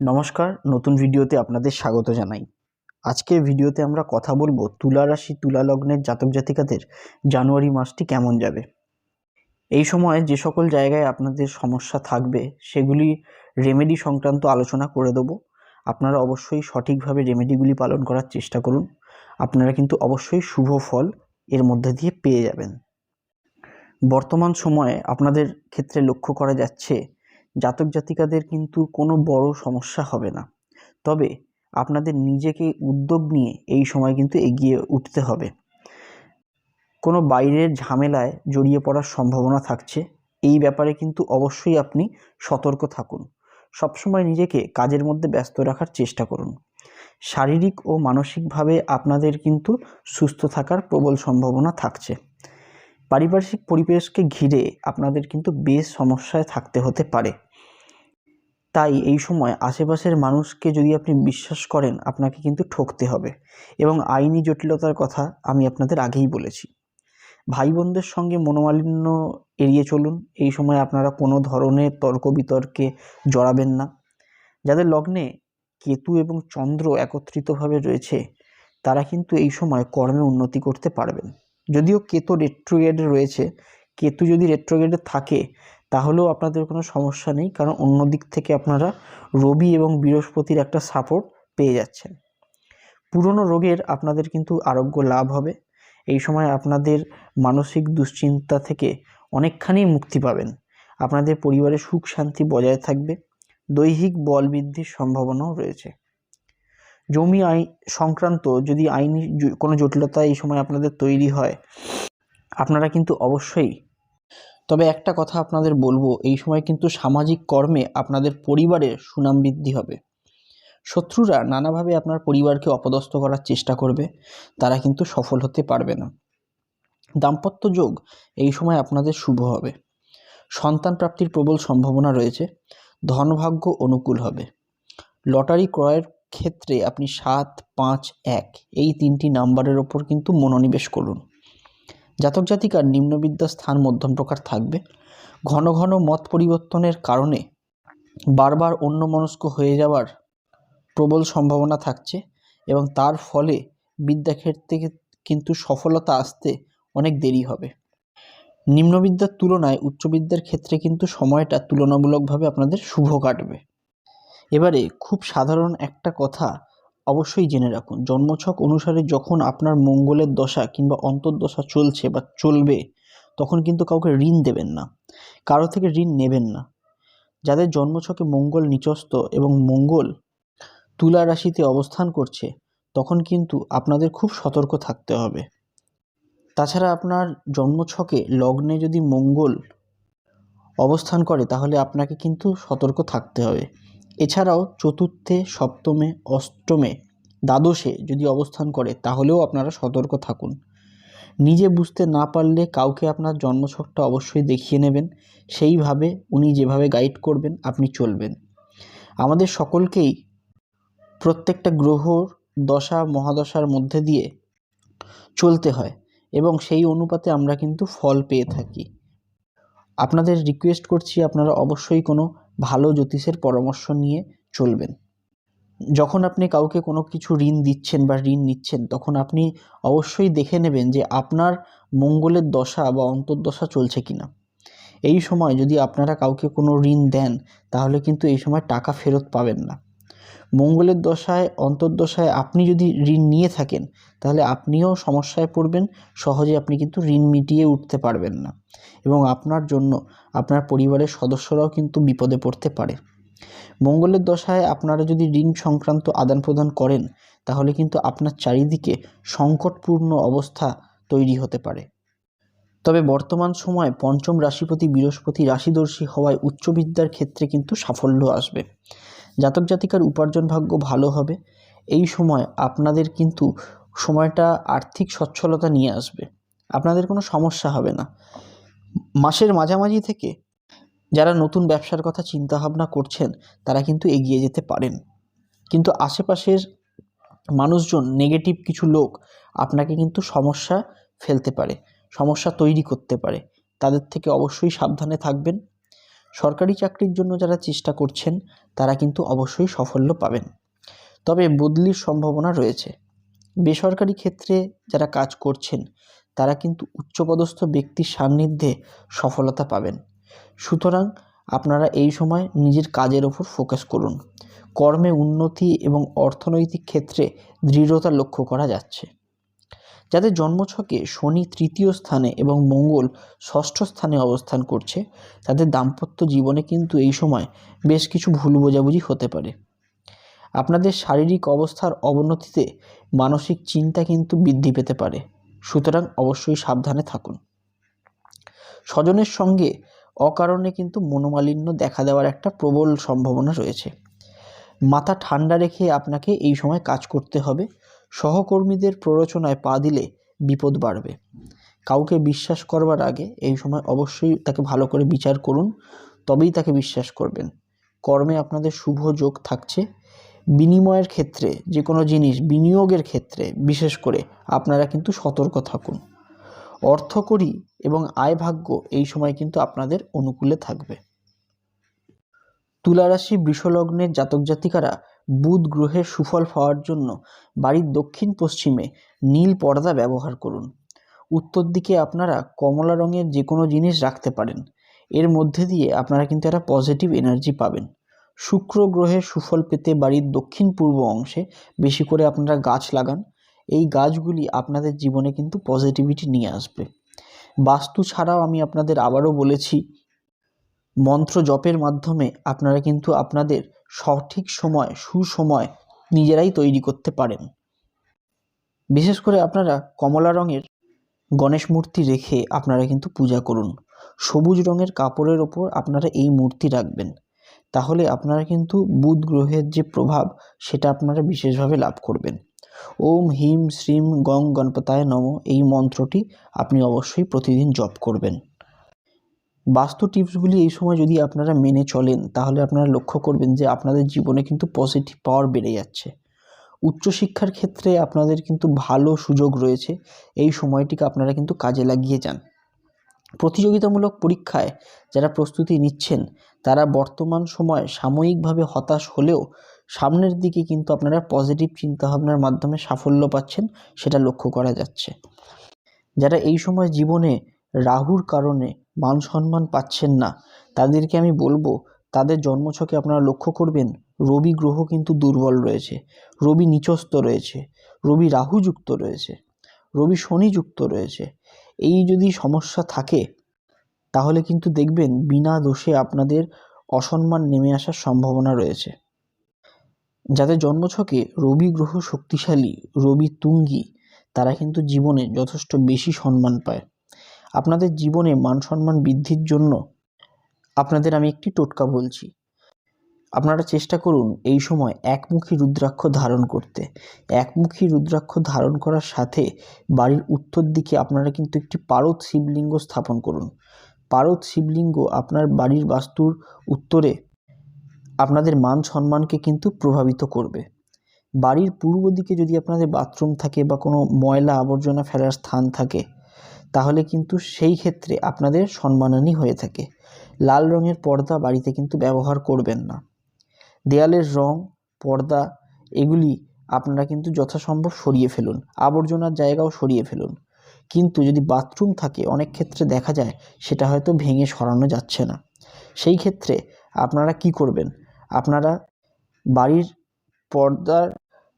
নমস্কার, নতুন ভিডিওতে আপনাদের স্বাগত জানাই। আজকের ভিডিওতে আমরা কথা বলব তুলা রাশি, তুলা লগ্নের জাতক জাতিকাদের জানুয়ারি মাসটি কেমন যাবে? এই সময় যে সকল জায়গায় আপনাদের সমস্যা থাকবে, সেগুলি রেমেডি সংক্রান্ত আলোচনা করে দেবো। আপনারা অবশ্যই সঠিকভাবে রেমেডিগুলি পালন করার চেষ্টা করুন। আপনারা কিন্তু অবশ্যই শুভ ফল এর মধ্যে দিয়ে পেয়ে যাবেন। বর্তমান সময়ে আপনাদের ক্ষেত্রে লক্ষ্য করা যাচ্ছে জাতক জাতিকাদের কিন্তু কোনো বড় সমস্যা হবে না। তবে আপনাদের নিজেকে উদ্যোগ নিয়ে এই সময় কিন্তু এগিয়ে উঠতে হবে। কোনো বাইরের ঝামেলায় জড়িয়ে পড়ার সম্ভাবনা থাকছে। এই ব্যাপারে কিন্তু অবশ্যই আপনি সতর্ক থাকুন। সবসময় নিজেকে কাজের মধ্যে ব্যস্ত রাখার চেষ্টা করুন। শারীরিক ও মানসিকভাবে আপনাদের কিন্তু সুস্থ থাকার প্রবল সম্ভাবনা থাকছে। পারিপার্শ্বিক পরিবেশকে ঘিরে আপনাদের কিন্তু বেশ সমস্যায় থাকতে হতে পারে। তাই এই সময় আশেপাশের মানুষকে যদি আপনি বিশ্বাস করেন, আপনাকে কিন্তু ঠকতে হবে এবং আইনি জটিলতার কথা আমি আপনাদের আগেই বলেছি। ভাই বোনদের সঙ্গে মনোমালিন্য এড়িয়ে চলুন। এই সময় আপনারা কোনো ধরনের তর্ক বিতর্কে জড়াবেন না। যাদের লগ্নে কেতু এবং চন্দ্র একত্রিতভাবে রয়েছে, তারা কিন্তু এই সময় কর্মে উন্নতি করতে পারবেন। যদিও কেতু রেট্রোগেডে রয়েছে, কেতু যদি রেট্রোগেডে থাকে, তাহলেও আপনাদের কোনো সমস্যা নেই, কারণ অন্য দিক থেকে আপনারা রবি এবং বৃহস্পতির একটা সাপোর্ট পেয়ে যাচ্ছেন। পুরনো রোগের আপনাদের কিন্তু আরোগ্য লাভ হবে। এই সময় আপনাদের মানসিক দুশ্চিন্তা থেকে অনেকখানি মুক্তি পাবেন। আপনাদের পরিবারে সুখ শান্তি বজায় থাকবে। দৈহিক বল বৃদ্ধির সম্ভাবনাও রয়েছে। জমি আইন সংক্রান্ত যদি আইনি কোনো জটিলতা এই সময় আপনাদের তৈরি হয়, আপনারা কিন্তু অবশ্যই, তবে একটা কথা আপনাদের বলব, এই সময় কিন্তু সামাজিক কর্মে আপনাদের পরিবারের সুনাম বৃদ্ধি হবে। শত্রুরা নানাভাবে আপনার পরিবারকে অপদস্থ করার চেষ্টা করবে, তারা কিন্তু সফল হতে পারবে না। দাম্পত্য যোগ এই সময় আপনাদের শুভ হবে। সন্তান প্রাপ্তির প্রবল সম্ভাবনা রয়েছে, ধনভাগ্য অনুকূল হবে। লটারি ক্রয়ের ক্ষেত্রে আপনি সাত, পাঁচ, এক এই তিনটি নাম্বারের ওপর কিন্তু মনোনিবেশ করুন। জাতক জাতিকার নিম্নবিদ্যা স্থান মধ্যম প্রকার থাকবে। ঘন ঘন মত পরিবর্তনের কারণে বারবার অন্যমনস্ক হয়ে যাওয়ার প্রবল সম্ভাবনা থাকছে এবং তার ফলে বিদ্যাক্ষেত্রে কিন্তু সফলতা আসতে অনেক দেরি হবে। নিম্নবিদ্যার তুলনায় উচ্চবিদ্যার ক্ষেত্রে কিন্তু সময়টা তুলনামূলকভাবে আপনাদের শুভ কাটবে। এবারে খুব সাধারণ একটা কথা অবশ্যই জেনে রাখুন। জন্মছক অনুসারে যখন আপনার মঙ্গলের দশা কিংবা অন্তর্দশা চলছে বা চলবে, তখন কিন্তু কাউকে ঋণ দেবেন না। কারও থেকে ঋণ নেবেন না। যাদের জন্মছকে মঙ্গল নিচস্থ এবং মঙ্গল তুলা রাশিতে অবস্থান করছে, তখন কিন্তু আপনাদের খুব সতর্ক থাকতে হবে। তাছাড়া আপনার জন্মছকে লগ্নে যদি মঙ্গল অবস্থান করে, তাহলে আপনাকে কিন্তু সতর্ক থাকতে হবে। এছাড়াও চতুর্থে, সপ্তমে, অষ্টমে দ্বাদশে যদি অবস্থান করে, তাহলেও আপনারা সতর্ক থাকুন। নিজে বুঝতে না পারলে কাউকে আপনার জন্মছকটা অবশ্যই দেখিয়ে নেবেন। সেইভাবে উনি যেভাবে গাইড করবেন, আপনি চলবেন। আমাদের সকলকেই প্রত্যেকটা গ্রহর দশা, মহাদশার মধ্যে দিয়ে চলতে হয় এবং সেই অনুপাতে আমরা কিন্তু ফল পেয়ে থাকি। আপনাদের রিকোয়েস্ট করছি, আপনারা অবশ্যই কোনো ভালো জ্যোতিষের পরামর্শ নিয়ে চলবেন। যখন আপনি কাউকে কোনো কিছু ঋণ দিচ্ছেন বা ঋণ নিচ্ছেন, তখন আপনি অবশ্যই দেখে নেবেন যে আপনার মঙ্গলের দশা বা অন্তর্দশা চলছে কিনা। এই সময় যদি আপনারা কাউকে কোনো ঋণ দেন, তাহলে কিন্তু এই সময় টাকা ফেরত পাবেন না। মঙ্গলের দশায়, অন্তর্দশায় আপনি যদি ঋণ নিয়ে থাকেন, তাহলে আপনিও সমস্যায় পড়বেন, সহজে আপনি কিন্তু ঋণ মিটিয়ে উঠতে পারবেন না। এবং আপনার জন্য, আপনার পরিবারের সদস্যরাও কিন্তু বিপদে পড়তে পারে। মঙ্গলের দশায় আপনারা যদি ঋণ সংক্রান্ত আদান প্রদান করেন, তাহলে কিন্তু আপনার চারিদিকে সংকটপূর্ণ অবস্থা তৈরি হতে পারে। তবে বর্তমান সময়ে পঞ্চম রাশিপতি বৃহস্পতি রাশিদর্শী হওয়ায় উচ্চবিদ্যার ক্ষেত্রে কিন্তু সাফল্য আসবে। জাতক জাতিকার উপার্জন ভাগ্য ভালো হবে। এই সময় আপনাদের কিন্তু সময়টা আর্থিক সচ্ছলতা নিয়ে আসবে। আপনাদের কোনো সমস্যা হবে না। মাসের মাঝামাঝি থেকে যারা নতুন ব্যবসার কথা চিন্তা ভাবনা করছেন, তারা কিন্তু এগিয়ে যেতে পারেন। কিন্তু আশেপাশের মানুষজন নেগেটিভ কিছু লোক, আপনাকে কিন্তু সমস্যা ফেলতে পারে, সমস্যা তৈরি করতে পারে। তাদের থেকে অবশ্যই সাবধানে থাকবেন। সরকারি চাকরির জন্য যারা চেষ্টা করছেন, তারা কিন্তু অবশ্যই সাফল্য পাবেন। তবে বদলির সম্ভাবনা রয়েছে। বেসরকারি ক্ষেত্রে যারা কাজ করছেন তারা কিন্তু উচ্চপদস্থ ব্যক্তির সান্নিধ্যে সফলতা পাবেন। সুতরাং আপনারা এই সময় নিজের কাজের ওপর ফোকাস করুন। কর্মে উন্নতি এবং অর্থনৈতিক ক্ষেত্রে দৃঢ়তা লক্ষ্য করা যাচ্ছে। যাদের জন্মছকে শনি তৃতীয় স্থানে এবং মঙ্গল ষষ্ঠ স্থানে অবস্থান করছে, তাদের দাম্পত্য জীবনে কিন্তু এই সময় বেশ কিছু ভুল বোঝাবুঝি হতে পারে। আপনাদের শারীরিক অবস্থার অবনতিতে মানসিক চিন্তা কিন্তু বৃদ্ধি পেতে পারে। সুতরাং অবশ্যই সাবধানে থাকুন। স্বজনের সঙ্গে অকারণে কিন্তু মনোমালিন্য দেখা দেওয়ার একটা প্রবল সম্ভাবনা রয়েছে। মাথা ঠান্ডা রেখে আপনাকে এই সময় কাজ করতে হবে। সহকর্মীদের প্ররোচনায় পা দিলে বিপদ বাড়বে। কাউকে বিশ্বাস করবার আগে এই সময় অবশ্যই তাকে ভালো করে বিচার করুন, তবেই তাকে বিশ্বাস করবেন। কর্মে আপনাদের শুভ যোগ থাকছে। বিনিময়ের ক্ষেত্রে যে কোনো জিনিস বিনিয়োগের ক্ষেত্রে, বিশেষ করে আপনারা কিন্তু সতর্ক থাকুন। অর্থকরী এবং আয় ভাগ্য এই সময় কিন্তু আপনাদের অনুকূলে থাকবে। তুলারাশি বৃষলগ্নের জাতক জাতিকারা বুধ গ্রহের সুফল পাওয়ার জন্য বাড়ির দক্ষিণ পশ্চিমে নীল পর্দা ব্যবহার করুন। উত্তর দিকে আপনারা কমলা রঙের যে কোনো জিনিস রাখতে পারেন। এর মধ্যে দিয়ে আপনারা কিন্তু একটা পজিটিভ এনার্জি পাবেন। শুক্র গ্রহের সুফল পেতে বাড়ির দক্ষিণ পূর্ব অংশে বেশি করে আপনারা গাছ লাগান। এই গাছগুলি আপনাদের জীবনে কিন্তু পজিটিভিটি নিয়ে আসবে। বাস্তু ছাড়াও আমি আপনাদের আবারও বলেছি, মন্ত্র জপের মাধ্যমে আপনারা কিন্তু আপনাদের সঠিক সময়, সুসময় নিজেরাই তৈরি করতে পারেন। বিশেষ করে আপনারা কমলা রঙের গণেশ মূর্তি রেখে আপনারা কিন্তু পূজা করুন। সবুজ রঙের কাপড়ের ওপর আপনারা এই মূর্তি রাখবেন। তাহলে আপনারা কিন্তু বুধ গ্রহের যে প্রভাব, সেটা আপনারা বিশেষভাবে লাভ করবেন। ওম হিম শ্রীম গং গণপতায় নম, এই মন্ত্রটি আপনি অবশ্যই প্রতিদিন জপ করবেন। বাস্তু টিপসগুলি এই সময় যদি আপনারা মেনে চলেন, তাহলে আপনারা লক্ষ্য করবেন যে আপনাদের জীবনে কিন্তু পজিটিভ পাওয়ার বেড়ে যাচ্ছে। উচ্চশিক্ষার ক্ষেত্রে আপনাদের কিন্তু ভালো সুযোগ রয়েছে, এই সময়টিকে আপনারা কিন্তু কাজে লাগিয়ে যান। প্রতিযোগিতামূলক পরীক্ষায় যারা প্রস্তুতি নিচ্ছেন তারা বর্তমান সময় সাময়িকভাবে হতাশ হলেও সামনের দিকে কিন্তু আপনারা পজিটিভ চিন্তাভাবনার মাধ্যমে সাফল্য পাচ্ছেন, সেটা লক্ষ্য করা যাচ্ছে। যারা এই সময় জীবনে রাহুর কারণে মান সম্মান পাচ্ছেন না, তাদেরকে আমি বলব, তাদের জন্মছকে আপনারা লক্ষ্য করবেন, রবি গ্রহ কিন্তু দুর্বল রয়েছে, রবি নিচস্থ রয়েছে, রবি রাহু যুক্ত রয়েছে, রবি শনিযুক্ত রয়েছে। এই যদি সমস্যা থাকে তাহলে কিন্তু দেখবেন বিনা দোষে আপনাদের অসম্মান নেমে আসার সম্ভাবনা রয়েছে। যাদের জন্মছকে রবি গ্রহ শক্তিশালী, রবি তুঙ্গি, তারা কিন্তু জীবনে যথেষ্ট বেশি সম্মান পায়। আপনাদের জীবনে মান সম্মান বৃদ্ধির জন্য আপনাদের আমি একটি টোটকা বলছি। আপনারা চেষ্টা করুন এই সময় একমুখী রুদ্রাক্ষ ধারণ করতে। একমুখী রুদ্রাক্ষ ধারণ করার সাথে বাড়ির উত্তর দিকে আপনারা কিন্তু একটি পারদ শিবলিঙ্গ স্থাপন করুন। পারদ শিবলিঙ্গ আপনার বাড়ির বাস্তুর উত্তরে আপনাদের মান সম্মানকে কিন্তু প্রভাবিত করবে। বাড়ির পূর্ব দিকে যদি আপনাদের বাথরুম থাকে বা কোনো ময়লা আবর্জনা ফেলার স্থান থাকে, তাহলে কিন্তু সেই ক্ষেত্রে আপনাদের সম্মানহানি হয়ে থাকে। লাল রঙের পর্দা বাড়িতে কিন্তু ব্যবহার করবেন না। দেয়ালের রং, পর্দা, এগুলি আপনারা কিন্তু যথাসম্ভব সরিয়ে ফেলুন। আবর্জনার জায়গাও সরিয়ে ফেলুন। কিন্তু যদি বাথরুম থাকে, অনেক ক্ষেত্রে দেখা যায় সেটা হয়তো ভেঙে সরানো যাচ্ছে না। সেই ক্ষেত্রে আপনারা কি করবেন? আপনারা বাড়ির পর্দার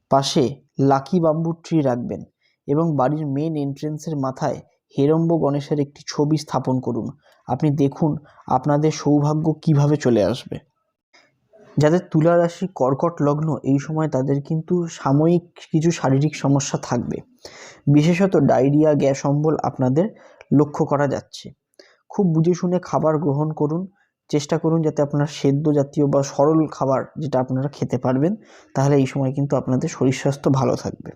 পাশে লাকি বাম্বু ট্রি রাখবেন এবং বাড়ির মেন এন্ট্রেন্সের মাথায় হেরম্ব গণেশের একটি ছবি স্থাপন করুন। আপনি দেখুন আপনাদের সৌভাগ্য কীভাবে চলে আসবে। যাদের তুলা রাশি কর্কট লগ্ন, এই সময় তাদের কিন্তু সাময়িক কিছু শারীরিক সমস্যা থাকবে। বিশেষত ডায়রিয়া, গ্যাস অম্বল আপনাদের লক্ষ্য করা যাচ্ছে। খুব বুঝে শুনে খাবার গ্রহণ করুন, চেষ্টা করুন যাতে আপনার সেদ্ধ জাতীয় বা সরল খাবার যেটা আপনারা খেতে পারবেন, তাহলে এই সময় কিন্তু আপনাদের শরীর স্বাস্থ্য ভালো থাকবে।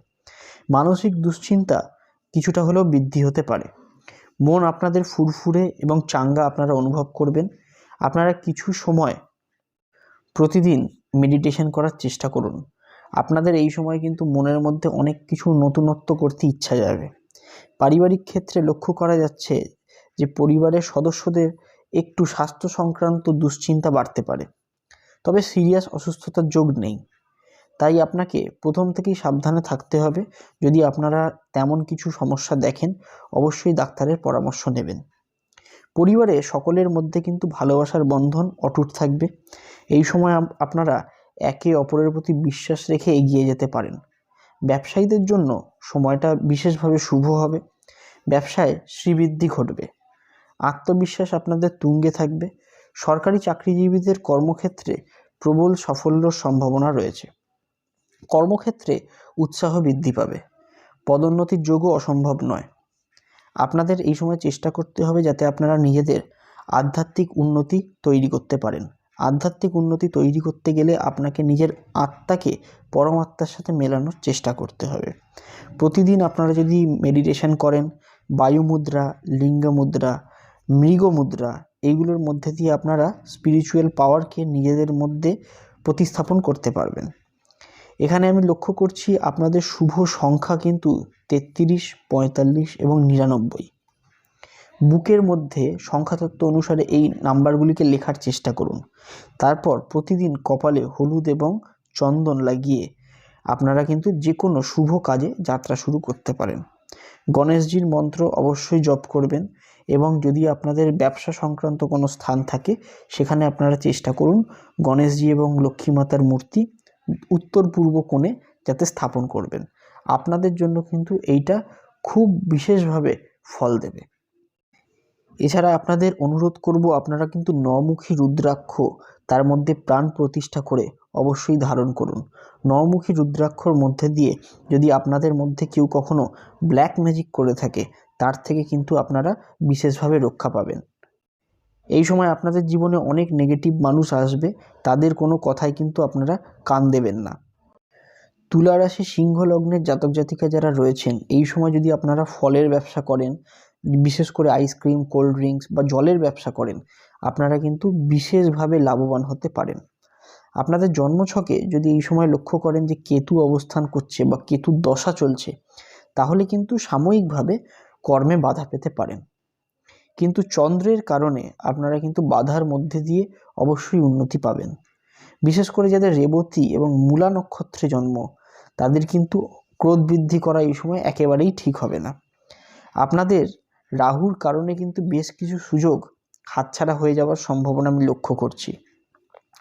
মানসিক দুশ্চিন্তা কিছুটা হলেও বৃদ্ধি হতে পারে। মন আপনাদের ফুরফুরে এবং চাঙ্গা আপনারা অনুভব করবেন। আপনারা কিছু সময় প্রতিদিন মেডিটেশন করার চেষ্টা করুন। আপনাদের এই সময় কিন্তু মনের মধ্যে অনেক কিছু নতুনত্ব করতে ইচ্ছা যাবে পারিবারিক ক্ষেত্রে লক্ষ্য করা যাচ্ছে যে, পরিবারের সদস্যদের একটু স্বাস্থ্য সংক্রান্ত দুশ্চিন্তা বাড়তে পারে। তবে সিরিয়াস অসুস্থতার যোগ নেই। তাই আপনাকে প্রথম থেকেই সাবধানে থাকতে হবে। যদি আপনারা তেমন কিছু সমস্যা দেখেন, অবশ্যই ডাক্তারের পরামর্শ নেবেন। পরিবারে সকলের মধ্যে কিন্তু ভালোবাসার বন্ধন অটুট থাকবে। এই সময় আপ- আপনারা একে অপরের প্রতি বিশ্বাস রেখে এগিয়ে যেতে পারেন। ব্যবসায়ীদের জন্য সময়টা বিশেষভাবে শুভ হবে। ব্যবসায় শ্রীবৃদ্ধি ঘটবে। আত্মবিশ্বাস আপনাদের তুঙ্গে থাকবে। সরকারি চাকরিজীবীদের কর্মক্ষেত্রে প্রবল সাফল্যর সম্ভাবনা রয়েছে। কর্মক্ষেত্রে উৎসাহ বৃদ্ধি পাবে। পদোন্নতির যোগও অসম্ভব নয়। আপনাদের এই সময় চেষ্টা করতে হবে যাতে আপনারা নিজেদের আধ্যাত্মিক উন্নতি তৈরি করতে পারেন। আধ্যাত্মিক উন্নতি তৈরি করতে গেলে আপনাকে নিজের আত্মাকে পরমাত্মার সাথে মেলানোর চেষ্টা করতে হবে। প্রতিদিন আপনারা যদি মেডিটেশন করেন, বায়ু মুদ্রা, লিঙ্গ মুদ্রা, মৃগ মুদ্রা এইগুলোর মধ্যে দিয়ে আপনারা স্পিরিচুয়াল পাওয়ারকে নিজেদের মধ্যে প্রতিস্থাপন করতে পারবেন। এখানে আমি লক্ষ্য করছি আপনাদের শুভ সংখ্যা কিন্তু তেত্রিশ, পঁয়তাল্লিশ এবং নিরানব্বই। বুকের মধ্যে সংখ্যাতত্ত্ব অনুসারে এই নাম্বারগুলিকে লেখার চেষ্টা করুন। তারপর প্রতিদিন কপালে হলুদ এবং চন্দন লাগিয়ে আপনারা কিন্তু যে কোনো শুভ কাজে যাত্রা শুরু করতে পারেন। গণেশজির মন্ত্র অবশ্যই জপ করবেন এবং যদি আপনাদের ব্যবসা সংক্রান্ত কোনো স্থান থাকে, সেখানে আপনারা চেষ্টা করুন গণেশজি এবং লক্ষ্মী মাতার মূর্তি উত্তর পূর্ব কোণে যাতে স্থাপন করবেন। আপনাদের জন্য কিন্তু এইটা খুব বিশেষভাবে ফল দেবে। এছাড়া আপনাদের অনুরোধ করব, আপনারা কিন্তু নমুখী রুদ্রাক্ষ তার মধ্যে প্রাণ প্রতিষ্ঠা করে অবশ্যই ধারণ করুন। নমুখী রুদ্রাক্ষর মধ্যে দিয়ে যদি আপনাদের মধ্যে কেউ কখনো ব্ল্যাক ম্যাজিক করে থাকে, তার থেকে কিন্তু আপনারা বিশেষভাবে রক্ষা পাবেন। এই সময় আপনাদের জীবনে অনেক নেগেটিভ মানুষ আসবে, তাদের কোনো কথায় কিন্তু আপনারা কান দেবেন না। তুলা রাশি সিংহ লগ্নের জাতক জাতিকা যারা রয়েছেন, এই সময় যদি আপনারা ফলের ব্যবসা করেন বিশেষ করে আইসক্রিম কোল্ড ড্রিঙ্কস বা জলের ব্যবসা করেন, আপনারা কিন্তু বিশেষভাবে লাভবান হতে পারেন। আপনাদের জন্মছকে যদি এই সময় লক্ষ্য করেন যে কেতু অবস্থান করছে বা কেতুর দশা চলছে, তাহলে কিন্তু সাময়িকভাবে কর্মে বাধা পেতে পারেন। কিন্তু চন্দ্রের কারণে আপনারা কিন্তু বাধার মধ্যে দিয়ে অবশ্যই উন্নতি পাবেন। বিশেষ করে যাদের রেবতী এবং মূলা নক্ষত্রে জন্ম, তাদের কিন্তু ক্রোধ বৃদ্ধি করা এই সময় একেবারেই ঠিক হবে না। আপনাদের রাহুর কারণে কিন্তু বেশ কিছু সুযোগ হাতছাড়া হয়ে যাওয়ার সম্ভাবনা আমি লক্ষ্য করছি।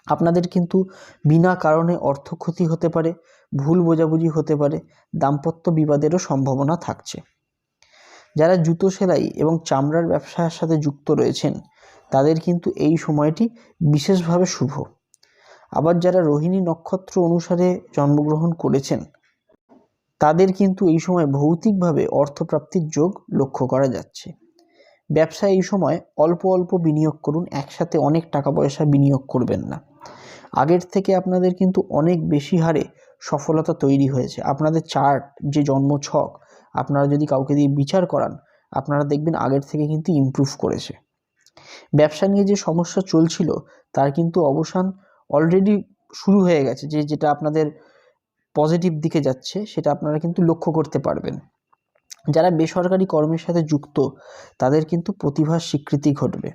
আপনাদের কিন্তু বিনা কারণে অর্থ ক্ষতি হতে পারে, ভুল বোঝাবুঝি হতে পারে, দাম্পত্য বিবাদেরও সম্ভাবনা থাকছে। যারা জুতো সেলাই এবং চামড়ার ব্যবসার সাথে যুক্ত রয়েছেন, তাদের কিন্তু এই সময়টি বিশেষভাবে শুভ। আবার যারা রোহিণী নক্ষত্র অনুসারে জন্মগ্রহণ করেছেন তাদের কিন্তু এই সময় ভৌতিকভাবে অর্থপ্রাপ্তির যোগ লক্ষ্য করা যাচ্ছে। ব্যবসায় এই সময় অল্প অল্প বিনিয়োগ করুন, একসাথে অনেক টাকা পয়সা বিনিয়োগ করবেন না। আগের থেকে আপনাদের কিন্তু অনেক বেশি হারে সফলতা তৈরি হয়েছে। আপনাদের চার্ট, যে জন্ম ছক, আপনারা যদি কাউকে দিয়ে বিচার করান, আপনারা দেখবেন আগের থেকে কিন্তু ইমপ্রুভ করেছে। ব্যবসা নিয়ে যে সমস্যা চলছিল, তার কিন্তু অবসান অলরেডি শুরু হয়ে গেছে, যে যেটা আপনাদের পজিটিভ দিকে যাচ্ছে, সেটা আপনারা কিন্তু লক্ষ্য করতে পারবেন। যারা বেসরকারি কর্মের সাথে যুক্ত, তাদের কিন্তু প্রতিভার স্বীকৃতি ঘটবে।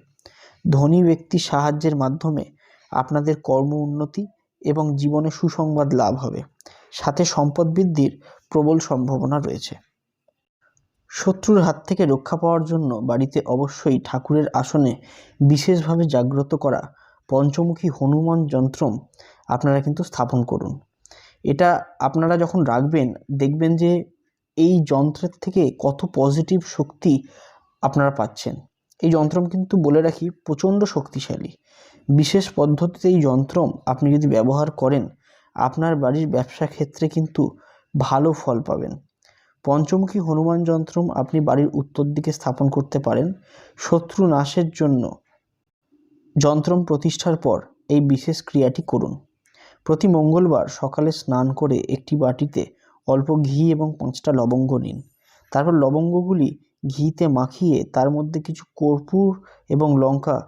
ধনী ব্যক্তির সাহায্যের মাধ্যমে আপনাদের কর্ম উন্নতি এবং জীবনে সুসংবাদ লাভ হবে। সাথে সম্পদ বৃদ্ধির প্রবল সম্ভাবনা রয়েছে। শত্রুর হাত থেকে রক্ষা পাওয়ার জন্য বাড়িতে অবশ্যই ঠাকুরের আসনে বিশেষভাবে জাগ্রত করা পঞ্চমুখী হনুমান যন্ত্রম আপনারা কিন্তু স্থাপন করুন। এটা আপনারা যখন রাখবেন, দেখবেন যে এই যন্ত্রের থেকে কত পজিটিভ শক্তি আপনারা পাচ্ছেন। এই যন্ত্রম কিন্তু বলে রাখি প্রচণ্ড শক্তিশালী। বিশেষ পদ্ধতিতে এই যন্ত্রম আপনি যদি ব্যবহার করেন, আপনার বাড়ির ব্যবসা ক্ষেত্রে কিন্তু ভালো ফল পাবেন। পঞ্চমুখী হনুমান যন্ত্রম আপনি বাড়ির উত্তর দিকে স্থাপন করতে পারেন। শত্রু নাশের জন্য যন্ত্রম প্রতিষ্ঠার পর এই বিশেষ ক্রিয়াটি করুন। প্রতি মঙ্গলবার সকালে স্নান করে একটি বাটিতে অল্প ঘি এবং পাঁচটা লবঙ্গ নিন। তারপর লবঙ্গগুলি ঘিতে মাখিয়ে তার মধ্যে কিছু কর্পূর এবং লঙ্কা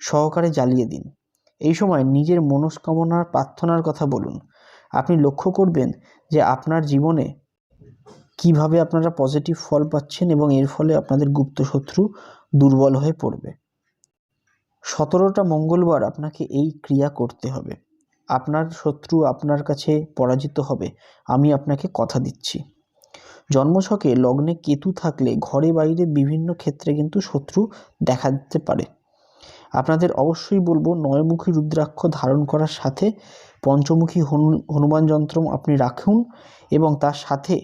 সহকারে জ্বালিয়ে দিন। এই সময় নিজের মনস্কামনার প্রার্থনার কথা বলুন। আপনি লক্ষ্য করবেন যে আপনার জীবনে কীভাবে আপনারা পজিটিভ ফল পাচ্ছেন এবং এর ফলে আপনাদের গুপ্ত শত্রু দুর্বল হয়ে পড়বে। সতেরোটা মঙ্গলবার আপনাকে এই ক্রিয়া করতে হবে। আপনার শত্রু আপনার কাছে পরাজিত হবে। আমি আপনাকে কথা দিচ্ছি। জন্মছকে লগ্নে কেতু থাকলে ঘরে বাইরে বিভিন্ন ক্ষেত্রে কিন্তু শত্রু দেখা দিতে পারে। আপনাদের অবশ্যই বলব, নয়মুখী রুদ্রাক্ষ ধারণ করার সাথে পঞ্চমুখী হনু, হনুমান যন্ত্র আপনি রাখুন এবং তার সাথে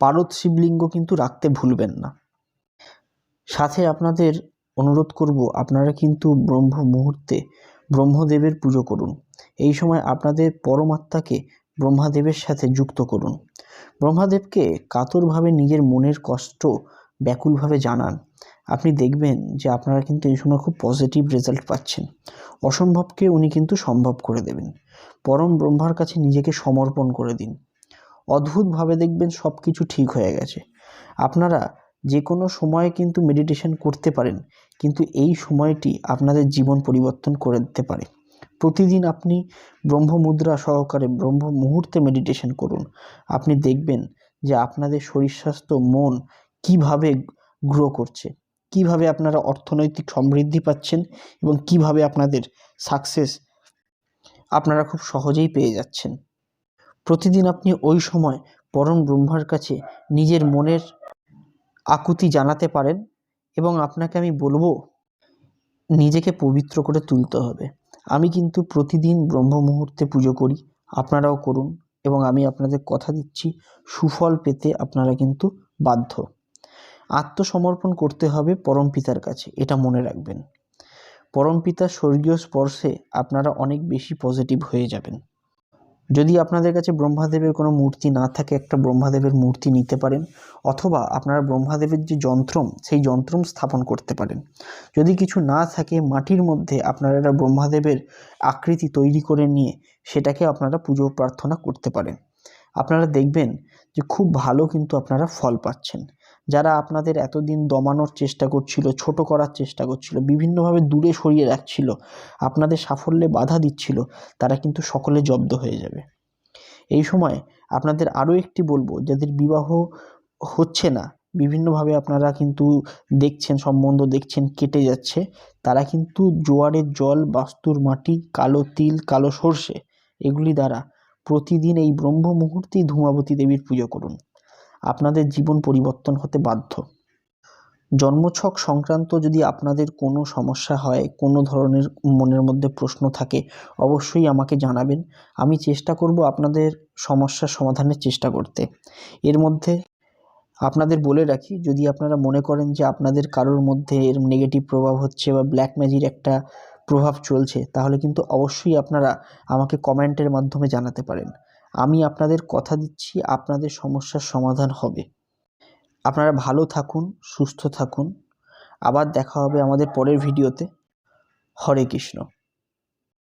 পারদ শিবলিঙ্গ কিন্তু রাখতে ভুলবেন না। সাথে আপনাদের অনুরোধ করব, আপনারা কিন্তু ব্রহ্ম মুহূর্তে ব্রহ্মদেবের পুজো করুন। এই সময় আপনাদের পরমাত্মাকে ব্রহ্মাদেবের সাথে যুক্ত করুন। ব্রহ্মাদেবকে কাতরভাবে নিজের মনের কষ্ট ব্যাকুলভাবে জানান। আপনি দেখবেন যে আপনারা কিন্তু এই সময় খুব পজিটিভ রেজাল্ট পাচ্ছেন। অসম্ভবকে উনি কিন্তু সম্ভব করে দেবেন। পরম ব্রহ্মার কাছে নিজেকে সমর্পণ করে দিন। অদ্ভুতভাবে দেখবেন সব কিছু ঠিক হয়ে গেছে। আপনারা যে কোনো সময়ে কিন্তু মেডিটেশন করতে পারেন, কিন্তু এই সময়টি আপনাদের জীবন পরিবর্তন করে দিতে পারে। প্রতিদিন আপনি ব্রহ্মমুদ্রা সহকারে ব্রহ্ম মুহূর্তে মেডিটেশন করুন। আপনি দেখবেন যে আপনাদের শরীর স্বাস্থ্য, মন কীভাবে গ্রো করছে, কীভাবে আপনারা অর্থনৈতিক সমৃদ্ধি পাচ্ছেন এবং কীভাবে আপনাদের সাকসেস আপনারা খুব সহজেই পেয়ে যাচ্ছেন। প্রতিদিন আপনি ওই সময় পরম ব্রহ্মার কাছে নিজের মনের আকুতি জানাতে পারেন এবং আপনাকে আমি বলব, নিজেকে পবিত্র করে তুলতে হবে। আমি কিন্তু প্রতিদিন ব্রহ্ম মুহূর্তে পুজো করি, আপনারাও করুন এবং আমি আপনাদের কথা দিচ্ছি, সুফল পেতে আপনারা কিন্তু বাধ্য। আত্মসমর্পণ করতে হবে পরম পিতার কাছে, এটা মনে রাখবেন। পরম পিতার স্বর্গীয় স্পর্শে আপনারা অনেক বেশি পজিটিভ হয়ে যাবেন। যদি আপনাদের কাছে ব্রহ্মাদেবের কোনো মূর্তি না থাকে, একটা ব্রহ্মাদেবের মূর্তি নিতে পারেন, অথবা আপনারা ব্রহ্মাদেবের যে যন্ত্রম, সেই যন্ত্রম স্থাপন করতে পারেন। যদি কিছু না থাকে, মাটির মধ্যে আপনারা একটা ব্রহ্মাদেবের আকৃতি তৈরি করে নিয়ে সেটাকে আপনারা পুজো প্রার্থনা করতে পারেন। আপনারা দেখবেন যে খুব ভালো কিন্তু আপনারা ফল পাচ্ছেন। যারা আপনাদের এতদিন দমানোর চেষ্টা করছিল, ছোট করার চেষ্টা করছিল, বিভিন্নভাবে দূরে সরিয়ে রাখছিল, আপনাদের সাফল্যে বাধা দিচ্ছিল, তারা কিন্তু সকলে জব্দ হয়ে যাবে। এই সময় আপনাদের আরও একটি বলব, যাদের বিবাহ হচ্ছে না, বিভিন্নভাবে আপনারা কিন্তু দেখছেন, সম্বন্ধ দেখছেন, কেটে যাচ্ছে, তারা কিন্তু জোয়ারের জল, বাস্তুর মাটি, কালো তিল, কালো সর্ষে, এগুলি দ্বারা প্রতিদিন এই ব্রহ্ম মুহূর্তেই ধূমাবতী দেবীর পুজো করুন। আপনাদের জীবন পরিবর্তন হতে বাধ্য। জন্মছক সংক্রান্ত যদি আপনাদের কোনো সমস্যা হয়, কোনো ধরনের মনের মধ্যে প্রশ্ন থাকে, অবশ্যই আমাকে জানাবেন। আমি চেষ্টা করব আপনাদের সমস্যার সমাধানের চেষ্টা করতে। এর মধ্যে আপনাদের বলে রাখি, যদি আপনারা মনে করেন যে আপনাদের কারোর মধ্যে এর নেগেটিভ প্রভাব হচ্ছে বা ব্ল্যাক ম্যাজির একটা প্রভাব চলছে, তাহলে কিন্তু অবশ্যই আপনারা আমাকে কমেন্টের মাধ্যমে জানাতে পারেন। আমি আপনাদের কথা দিচ্ছি, আপনাদের সমস্যার সমাধান হবে। আপনারা ভালো থাকুন, সুস্থ থাকুন। আবার দেখা হবে আমাদের পরের ভিডিওতে। হরে কৃষ্ণ।